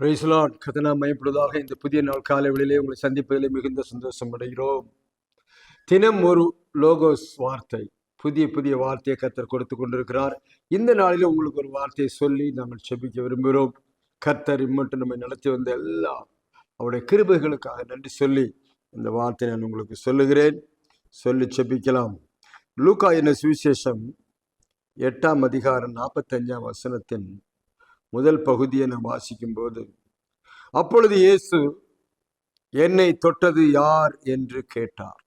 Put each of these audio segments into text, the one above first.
பிரைஸ்லாட் கதனா மயப்படுவதாக இந்த புதிய நாள் காலை வேளையிலே உங்களை சந்திப்பதிலே மிகுந்த சந்தோஷம் அடைகிறோம். தினம் ஒரு லோகோஸ் வார்த்தை. புதிய புதிய வார்த்தையை கர்த்தர் கொடுத்து கொண்டிருக்கிறார். இந்த நாளில் உங்களுக்கு ஒரு வார்த்தையை சொல்லி நாங்கள் செபிக்க விரும்புகிறோம். கர்த்தர் இம்மட்டும் நம்மை நடத்தி வந்த எல்லா அவருடைய கிருபைகளுக்காக நன்றி சொல்லி இந்த வார்த்தை நான் உங்களுக்கு சொல்லுகிறேன். சொல்லி செபிக்கலாம் லூக்கா என்ன சுவிசேஷம் எட்டாம் அதிகாரம் நாற்பத்தஞ்சாம் வசனத்தின் முதல் பகுதியை நாம் வாசிக்கும்போது அப்பொழுது இயேசு என்னை தொட்டது யார் என்று கேட்டார்.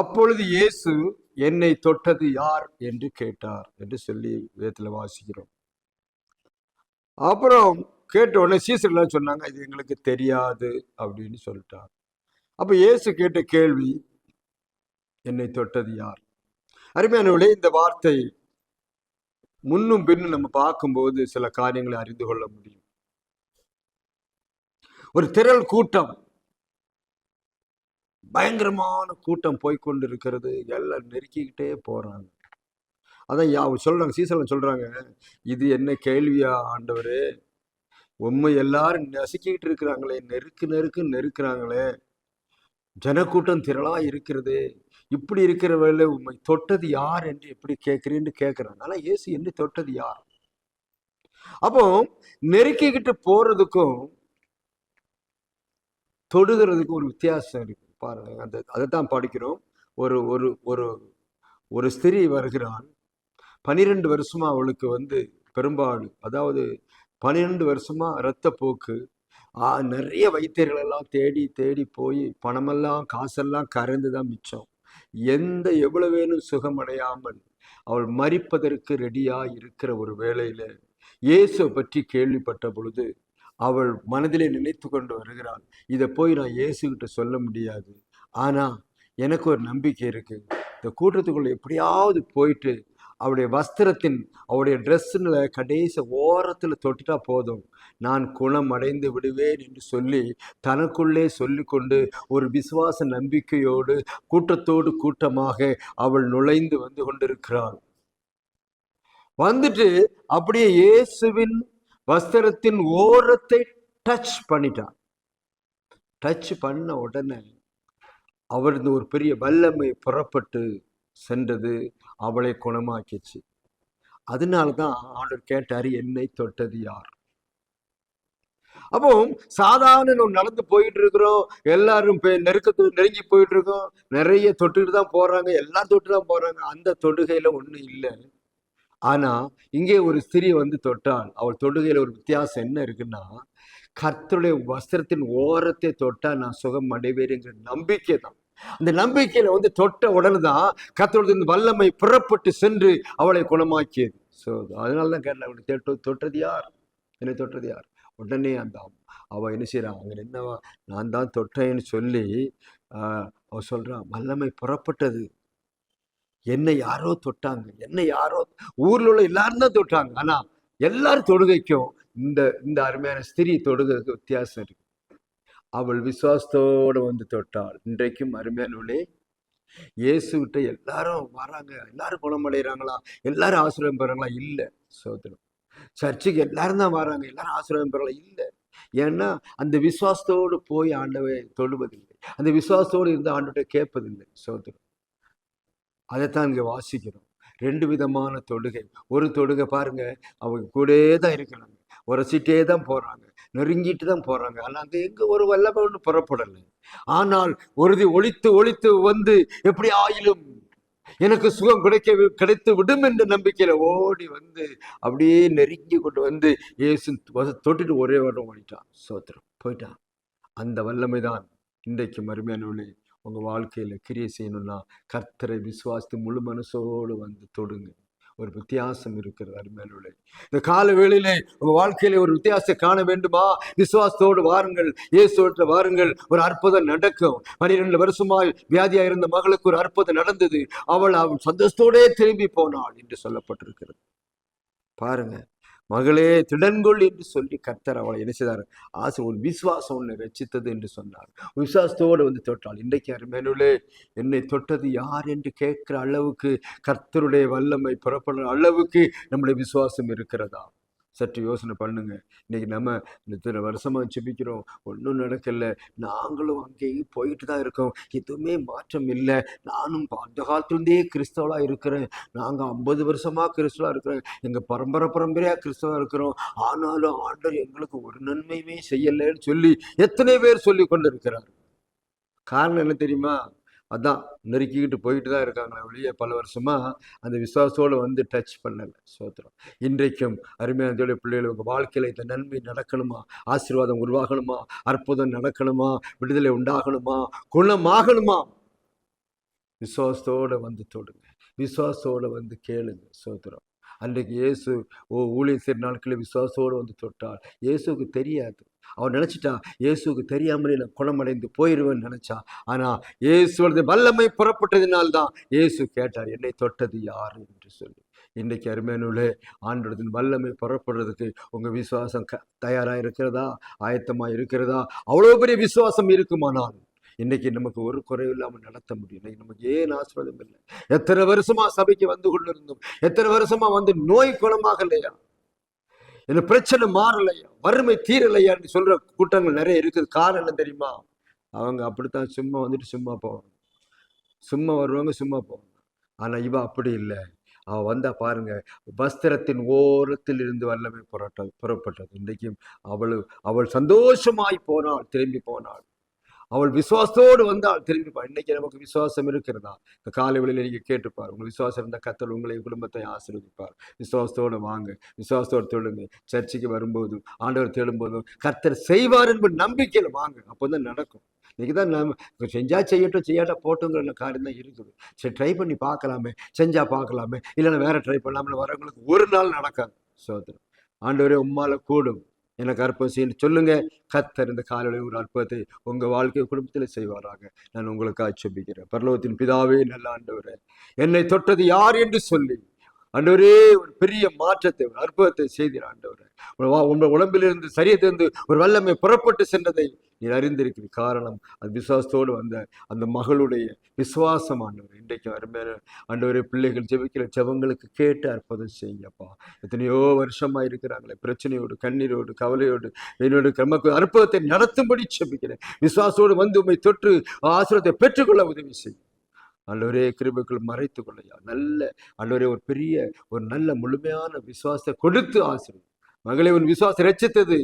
அப்பொழுது இயேசு என்னை தொட்டது யார் என்று கேட்டார் என்று சொல்லி வேதத்தில் வாசிக்கிறோம். அப்புறம் கேட்ட உடனே சீசர்லாம் சொன்னாங்க இது எங்களுக்கு தெரியாது அப்படின்னு சொல்லிட்டார். அப்போ இயேசு கேட்ட கேள்வி என்னை தொட்டது யார்? அருமையானவர்களே இந்த வார்த்தை முன்னும் பின்னும் நம்ம பார்க்கும்போது சில காரியங்களை அறிந்து கொள்ள முடியும். ஒரு திரள் கூட்டம். பயங்கரமான கூட்டம் போய்க்கொண்டு இருக்கிறது எல்லாம் நெருக்கிக்கிட்டே போறாங்க. அதான் யா- சொல்றாங்க சீசலம் சொல்றாங்க இது என்ன கேள்வியா ஆண்டவர்? உண்மை எல்லாரும் நசுக்கிட்டு இருக்கிறாங்களே நெருக்கு நெருக்கு நெருக்கிறாங்களே. ஜனக்கூட்டம் திரளா இருக்கிறது. இப்படி இருக்கிற வேலை உண்மை தொட்டது யார் என்று எப்படி கேட்கிறேன்னு கேட்கிறாங்க ஏசு என்று தொட்டது யார்? அப்போ நெருக்கிக்கிட்டு போறதுக்கும் தொடுகிறதுக்கும் ஒரு வித்தியாசம் இருக்கு. பாருங்க அந்த அதை தான் படிக்கிறோம். ஒரு ஒரு ஒரு ஒரு ஸ்திரீ வருகிறாள் பனிரெண்டு வருஷமா அவளுக்கு வந்து பெரும்பாடு அதாவது பன்னிரெண்டு வருஷமா இரத்த போக்கு நிறைய வைத்தியர்களெல்லாம் தேடி தேடி போய் பணமெல்லாம் காசெல்லாம் கரைந்து தான் மிச்சம். எந்த எவ்வளவேனும் வேணும் சுகமடையாமல் அவள் மறிப்பதற்கு ரெடியா இருக்கிற ஒரு வேளையில இயேசுவை பற்றி கேள்விப்பட்ட பொழுது அவள் மனதிலே நினைத்து கொண்டு வருகிறாள் இதை போய் நான் இயேசுகிட்ட சொல்ல முடியாது. ஆனா எனக்கு ஒரு நம்பிக்கை இருக்கு. இந்த கூட்டத்துக்குள்ள எப்படியாவது போயிட்டு அவளுடைய வஸ்திரத்தின் அவருடைய ட்ரெஸ்ஸுல கடைசி ஓரத்தில் தொட்டுட்டா போதும். நான் குணம் அடைந்து விடுவேன் என்று சொல்லி தனக்குள்ளே சொல்லிக்கொண்டு ஒரு விசுவாச நம்பிக்கையோடு கூட்டத்தோடு கூட்டமாக அவள் நுழைந்து வந்து கொண்டிருக்கிறாள். வந்துட்டு அப்படியே இயேசுவின் வஸ்திரத்தின் ஓரத்தை டச் பண்ணிட்டான். டச் பண்ண உடனே அவரது ஒரு பெரிய வல்லமை புறப்பட்டு சென்றது அவளை குணமாக்கிச்சு. அதனால தான் ஆண்டவர் கேட்டார் என்னை தொட்டது யார்? அப்போ சாதாரண நம்ம நடந்து போயிட்டு இருக்கிறோம் எல்லாரும் பெ- நெருக்கத்து நெருங்கி போயிட்டு இருக்கோம் நிறைய தொட்டுட்டு தான் போறாங்க. எல்லாம் தொட்டு தான் போறாங்க. அந்த தொடுகையில ஒன்றும் இல்லை. ஆனா இங்கே ஒரு ஸ்திரீ வந்து தொட்டால் அவள் தொடுகையில ஒரு வித்தியாசம் என்ன இருக்குன்னா கர்த்தருடைய வஸ்திரத்தின் ஓரத்தை தொட்டா நான் சுகம் அடைவேறுங்கிற நம்பிக்கை தான். அந்த நம்பிக்கையில வந்து தொட்ட உடனே தான் கர்த்தருடைய வல்லமை புறப்பட்டு சென்று அவளை குணமாக்கியது. ஸோ அதனால தான் கேட்டேன் அவளுக்கு தொட்டது யார்? என்னை தொட்டது யார்? உடனே அந்த அவள் என்ன செய்கிறான் அங்கே என்னவா நான் தான் தொட்டேன்னு சொல்லி அவள் அவ சொல்றான் வல்லமை புறப்பட்டது. என்னை யாரோ தொட்டாங்க. என்னை யாரோ ஊரில் உள்ள எல்லாரும் தான் தொட்டாங்க. ஆனால் எல்லாரும் தொடுகைக்கும் இந்த இந்த அருமையான ஸ்திரீ தொடுகைக்கு வித்தியாசம் இருக்கு. அவள் விசுவாசத்தோடு வந்து தொட்டாள். இன்றைக்கும் அருமையானவளே இயேசுகிட்ட எல்லாரும் வராங்க. எல்லாரும் குணமடைகிறாங்களா எல்லாரும் ஆசிரியம் பெறாங்களா? இல்லை சோதனம். சர்ச்சுக்கு எல்லாரும் தான் வராங்க. எல்லாரும் ஆசீர்வாதம் பெறலாம் இல்லை. ஏன்னா அந்த விசுவாசத்தோடு போய் ஆண்டவை தொழுவதில்லை. அந்த விசுவாசத்தோடு இருந்து ஆண்டவரை கேட்பதில்லை. சோதனம் அதைத்தான் இங்கே வாசிக்கிறோம். ரெண்டு விதமான தொடுகை ஒரு தொடுகை பாருங்க. அவங்க கூடயே தான் இருக்கிறாங்க. உரசிட்டே தான் போறாங்க. நெருங்கிட்டு தான் போறாங்க. ஆனால் அங்கே எங்க ஒரு வல்லமை ஒன்று புறப்படலை. ஆனால் ஒருதி ஒழித்து ஒழித்து வந்து எப்படி ஆயிலும் எனக்கு சுகம் கிடைக்க வி- கிடைத்து விடும் என்ற நம்பிக்கையில ஓடி வந்து அப்படியே நெருங்கி கொண்டு வந்து இயேசு தொட்டுட்டு ஒரே வருடம் ஓடிட்டான். சோத்திரம். போயிட்டான். அந்த வல்லமை தான் இன்றைக்கு மறுமையானவளே உங்க வாழ்க்கையில கிரியை செய்யணும்னா கர்த்தரை விசுவாசித்து முழு மனசோடு வந்து தொடுங்க. ஒரு வித்தியாசம் இருக்கிறது அருமையானவளே இந்த கால வேளையிலே உங்கள் வாழ்க்கையிலே ஒரு வித்தியாசத்தை காண வேண்டுமா? விசுவாசத்தோடு வாருங்கள் இயேசுவோட வாருங்கள். ஒரு அற்புதம் நடக்கும். பனிரெண்டு வருஷமாய் வியாதியாக இருந்த மகளுக்கு ஒரு அற்புதம் நடந்தது. அவள் அவள் சந்தோஷத்தோடே திரும்பி போனாள் என்று சொல்லப்பட்டிருக்கிறது. பாருங்க மகளே திடன்கொள் என்று சொல்லி கர்த்தர் அவளை என்ன செய்தார்? ஆசை ஒரு விசுவாசம் உன்னை ரச்சித்தது என்று சொன்னார். விசுவாசத்தோடு வந்து தொட்டாள். இன்றைக்கு அருமையிலே என்னை தொட்டது யார் என்று கேட்கிற அளவுக்கு கர்த்தருடைய வல்லமை புறப்படுற அளவுக்கு நம்முடைய விசுவாசம் இருக்கிறதா? சற்று யோசனை பண்ணுங்க. இன்னைக்கு நம்ம இத்தனை வருஷமாக செபிக்கிறோம் ஒன்றும் நடக்கலை. நாங்களும் அங்கேயும் போயிட்டு தான் இருக்கோம். எதுவுமே மாற்றம் இல்லை. நானும் அந்த காலத்துலேருந்தே கிறிஸ்தவளாக இருக்கிறேன். நாங்கள் ஐம்பது வருஷமாக கிறிஸ்தவா இருக்கிறோம். எங்கள் பரம்பரை பரம்பரையாக கிறிஸ்தவா இருக்கிறோம். ஆனாலும் ஆண்டவர் எங்களுக்கு ஒரு நன்மையுமே செய்யலைன்னு சொல்லி எத்தனை பேர் சொல்லி கொண்டு இருக்கிறார் காரணம் என்ன தெரியுமா? அதான் நெருக்கிக்கிட்டு போயிட்டு தான் இருக்காங்களே வெளியே பல வருஷமா அந்த விசுவாசத்தோடு வந்து டச் பண்ணலை சோத்திரம். இன்றைக்கும் அருமையான தோழி பிள்ளைகள் உங்கள் வாழ்க்கையில் இந்த நன்மை நடக்கணுமா? ஆசீர்வாதம் உருவாகணுமா? அற்புதம் நடக்கணுமா? விடுதலை உண்டாகணுமா? குணமாகணுமா? விசுவாசத்தோடு வந்து தொடுங்க. விசுவாசத்தோடு வந்து கேளுங்க சோத்திரம். அன்றைக்கு இயேசு ஓ ஊழியர் சிறு நாட்களில் விசுவாசத்தோடு வந்து தொட்டால் இயேசுக்கு தெரியாது. அவன் நினச்சிட்டா இயேசுக்கு தெரியாமலே நான் குணமடைந்து போயிடுவேன்னு நினச்சா ஆனால் இயேசுவது வல்லமை புறப்பட்டதினால்தான் இயேசு கேட்டார் என்னை தொட்டது யார்? என்று சொல்லி. இன்றைக்கு அருமையானுள்ளே ஆண்டோடத்தின் வல்லமை புறப்படுறதுக்கு உங்கள் விசுவாசம் க தயாராக இருக்கிறதா? ஆயத்தமாக இருக்கிறதா? அவ்வளோ பெரிய விசுவாசம் இருக்குமானால் இன்னைக்கு நமக்கு ஒரு குறைவு இல்லாமல் நடத்த முடியும் இன்னைக்கு நமக்கு ஏன் ஆசிர்வாதம் இல்லை? எத்தனை வருஷமா சபைக்கு வந்து கொண்டிருந்தோம்? எத்தனை வருஷமா வந்து நோய் குணமாக இல்லையா? இந்த பிரச்சனை மாறலையா? வறுமை தீரலையான்னு சொல்ற கூட்டங்கள் நிறைய இருக்குது. காரணம் என்ன தெரியுமா? அவங்க அப்படித்தான் சும்மா வந்துட்டு சும்மா போவாங்க. சும்மா வருவாங்க சும்மா போவாங்க. ஆனா இவ அப்படி இல்லை. அவ வந்தா பாருங்க வஸ்திரத்தின் ஓரத்தில் இருந்து வல்லமை புறப்பட்டது புறப்பட்டது. இன்றைக்கும் அவள் அவள் சந்தோஷமாய் போனாள் திரும்பி போனாள். அவள் விசுவாசத்தோடு வந்தால் திரும்பி இன்னைக்கு நமக்கு விசுவாசம் இருக்கிறதா? இந்த காலை வேளையில நீங்க கேட்டுப்பார் உங்கள் விசுவாசம் இருந்த கத்தல் உங்களை குடும்பத்தை ஆசீர்வதிப்பார். விசுவாசத்தோடு வாங்க விசுவாசத்தோடு தொழுங்க சர்ச்சைக்கு வரும்போதும் ஆண்டவர் தேடும்போதும் கர்த்தர் செய்வார் என்பது நம்பிக்கையில் வாங்க. அப்போ தான் நடக்கும். இன்னைக்கு தான் நம்ம செஞ்சா செய்யட்டும் செய்யாட்டா போட்டுங்கிற காரியம் தான் இருக்குது. சரி ட்ரை பண்ணி பார்க்கலாமே செஞ்சா பார்க்கலாமே இல்லைன்னா வேற ட்ரை பண்ணலாம்னு வரவங்களுக்கு ஒரு நாள் நடக்காது. சோதனை. ஆண்டவரே உம்மால கூடும். எனக்கு அற்புதம் சொல்லுங்க. கத்தர் இந்த காலையில் ஒரு அற்புதத்தை உங்க வாழ்க்கை குடும்பத்தில் செய்வாராக. நான் உங்களுக்காக செபிக்கிறேன் பரலோகத்தின் பிதாவே நல்ல ஆண்டவரே என்னை தொட்டது யார் என்று சொல்லி ஆண்டவரே ஒரு பெரிய மாற்றத்தை ஒரு அற்புதத்தை செய்தீர் ஆண்டவரே. உங்கள் உடம்பிலிருந்து சரியத்திலிருந்து ஒரு வல்லமை புறப்பட்டு சென்றதை நீர் அறிந்திருக்கிற காரணம் அது விசுவாசத்தோடு வந்த அந்த மகளுடைய விசுவாசம் ஆண்டவர். இன்றைக்கு அருமையான ஆண்டவரே பிள்ளைகள் ஜெபிக்கிற ஜெபங்களுக்கு கேட்டு அற்புதம் செய்யப்பா எத்தனையோ வருஷமா இருக்கிறாங்களே பிரச்சனையோடு கண்ணீரோடு கவலையோடு என்னோட நமக்கு அற்புதத்தை நடத்தும்படி செபிக்கிறேன் விசுவாசத்தோடு வந்து உம்மை தொற்று ஆசிரியத்தை பெற்றுக்கொள்ள உதவி செய்யும் ஆண்டவரே கிருபைக்குள் மறைத்து கொள்ளையா. நல்ல அல்லோரே ஒரு பெரிய ஒரு நல்ல முழுமையான விசுவாசத்தை கொடுத்து ஆசிரியர் மகளே உன் விசுவாசம் ரச்சித்தது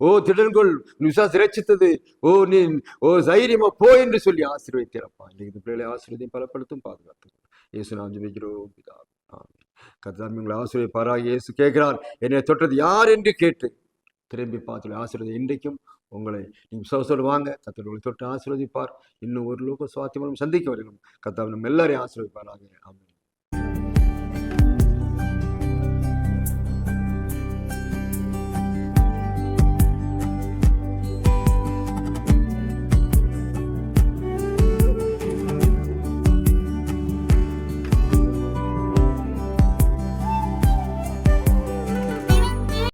ஓ திடன்கொள் உன் விசுவாசம் ரட்சித்தது ஓ நீ ஓ தைரியமா போ என்று சொல்லி ஆசீர்வதித்திரப்பா. இன்னைக்கு இந்த பிள்ளைகளை ஆசீர்வதியும் பலப்படுத்தும் பாதுகாத்து இயேசு நாம் ஜெபிக்கிறோம் பிதாவே. ஆமென். கர்த்தாவே உங்களை ஆசீர்வதிப்பாராக. இயேசு கேட்கிறார் என்னை தொட்டது யார் என்று கேட்டு திரும்பி பார்த்து ஆசீர்வதி இன்றைக்கும் உங்களை நீங்கள் விசுவாசத்தோடு வாங்க கத்தர் உங்களை தொட்டு ஆசீர்வதிப்பார். இன்னும் ஒரு லோக சுவாத்தியமும் சந்திக்க வரைக்கும் கத்தாவை நம்ம எல்லாரையும் ஆசீர்வதிப்பாராக. ஆமென்.